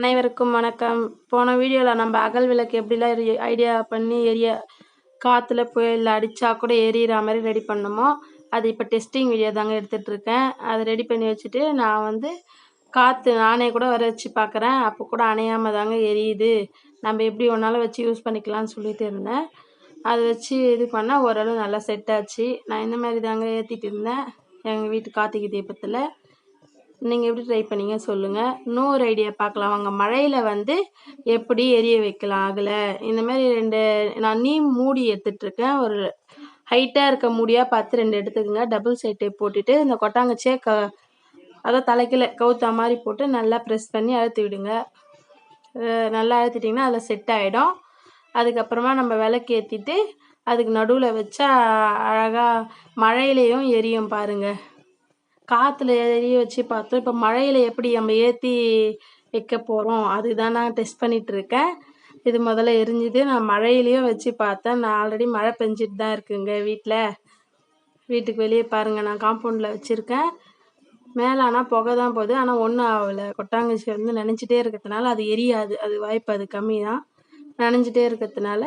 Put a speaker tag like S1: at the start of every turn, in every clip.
S1: அனைவருக்கும் வணக்கம். போன வீடியோவில் நம்ம அகல் விளக்கு எப்படிலாம் எரி ஐடியா பண்ணி எரிய காற்றுல புயலில் அடித்தா கூட எரியிற மாதிரி ரெடி பண்ணுமோ அது இப்போ டெஸ்டிங் வீடியோ தாங்க எடுத்துகிட்டு இருக்கேன் அதை ரெடி பண்ணி வச்சுட்டு நான் வந்து காற்று நானே கூட வர வச்சு பார்க்குறேன் அப்போ கூட அணையாமல் தாங்க எரியுது. நம்ம எப்படி ஒன்றாலும் வச்சு யூஸ் பண்ணிக்கலாம்னு சொல்லிட்டு இருந்தேன். அதை வச்சு இது பண்ணால் ஓரளவு நல்லா செட் ஆச்சு. நான் இந்த மாதிரி தாங்க ஏற்றிட்டு இருந்தேன். எங்கள் வீட்டு கார்த்திகை தீபத்தில். நீங்கள் எப்படி ட்ரை பண்ணீங்க சொல்லுங்கள் இன்னொரு ஐடியா பார்க்கலாம். வாங்க மழையில் வந்து எப்படி எரிய வைக்கலாம் அதில்? இந்த மாதிரி ரெண்டு நான் நீ மூடி எடுத்துட்ருக்கேன் ஒரு ஹைட்டாக இருக்க மூடியாக பார்த்து ரெண்டு எடுத்துக்கோங்க. டபுள் சைட் டேப் போட்டுட்டு இந்த கொட்டாங்கச்சியை க அதை தலைக்கில் கவுத்தா மாதிரி போட்டு நல்லா ப்ரெஸ் பண்ணி அழுத்தி விடுங்க. நல்லா அழுத்திட்டிங்கன்னா அதில் செட் ஆகிடும் அதுக்கப்புறமா நம்ம விளக்கு ஏற்றிட்டு அதுக்கு நடுவில் வச்சா அழகாக மழையிலையும் எரியும் பாருங்கள் காற்றுல எரிய வச்சு பார்த்தோம். இப்போ மழையில் எப்படி நம்ம ஏற்றி வைக்க போகிறோம் அதுதான் நான் டெஸ்ட் பண்ணிட்டு இருக்கேன். இது முதல்ல எரிஞ்சுது. நான் மழையிலையும் வச்சு பார்த்தேன். நான் ஆல்ரெடி மழை பெஞ்சிட்டு தான் இருக்குங்க வீட்டில் வீட்டுக்கு வெளியே பாருங்கள் நான் காம்பவுண்டில் வச்சுருக்கேன். மேலே ஆனால் புகை தான் போகுது. ஆனால் ஒன்றும் ஆகலை. கொட்டாங்குச்சி வந்து நினச்சிட்டே இருக்கிறதுனால அது எரியாது. அது வாய்ப்பு அது கம்மி தான் நனைஞ்சிட்டே இருக்கிறதுனால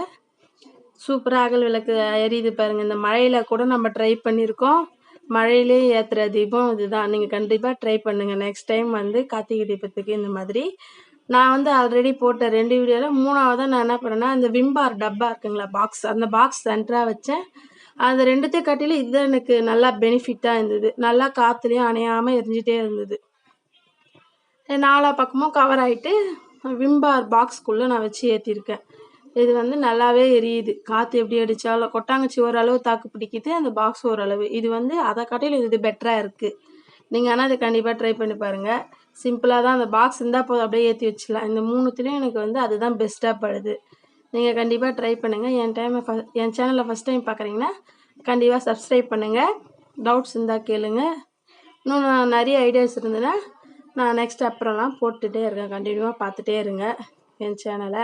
S1: சூப்பராக அகல் விளக்கு எரியுது பாருங்கள் இந்த மழையில் கூட நம்ம ட்ரை பண்ணியிருக்கோம். மழையிலே ஏற்றுற தீபம் இதுதான். நீங்கள் கண்டிப்பாக ட்ரை பண்ணுங்கள் நெக்ஸ்ட் டைம் வந்து கார்த்திகை தீபத்துக்கு இந்த மாதிரி. நான் வந்து ஆல்ரெடி போட்ட ரெண்டு வீடியோவில் மூணாவதாக நான் என்ன பண்ணேன்னா இந்த விம்பார் டப்பா இருக்குங்களா பாக்ஸ் அந்த பாக்ஸ் சென்டராக வச்சேன். அந்த ரெண்டுத்தையும் காட்டிலும் இது எனக்கு நல்லா பெனிஃபிட்டாக இருந்தது. நல்லா காற்றுலையும் அணையாமல் எரிஞ்சிட்டே இருந்தது. நாலா பக்கமும் கவர் ஆகிட்டு விம்பார் பாக்ஸ்க்குள்ளே நான் வச்சு ஏற்றிருக்கேன் இது வந்து நல்லாவே எரியுது. காற்று எப்படி அடித்தாலும் கொட்டாங்குச்சி ஓரளவு தாக்கு பிடிக்குது அந்த பாக்ஸ் ஓரளவு. இது வந்து அதை காட்டிலும் இது பெட்டராக இருக்குது நீங்கள் ஆனால் அதை கண்டிப்பாக ட்ரை பண்ணி பாருங்கள் சிம்பிளாக தான் அந்த பாக்ஸ் இருந்தால் போதும் அப்படியே ஏற்றி வச்சிடலாம் இந்த மூணுத்துலேயும் எனக்கு வந்து அதுதான் பெஸ்ட்டாக படுது. நீங்கள் கண்டிப்பாக ட்ரை பண்ணுங்கள் என் டைமை ஃப என் சேனலில் ஃபஸ்ட் டைம் பார்க்குறீங்கன்னா கண்டிப்பாக சப்ஸ்கிரைப் பண்ணுங்கள் டவுட்ஸ் இருந்தால் கேளுங்க. இன்னும் நான் நிறைய ஐடியாஸ் இருந்ததுன்னா நான் நெக்ஸ்ட் அப்புறம்லாம் போட்டுகிட்டே இருக்கேன். கண்டினியூவாக பார்த்துட்டே இருங்க என் சேனலை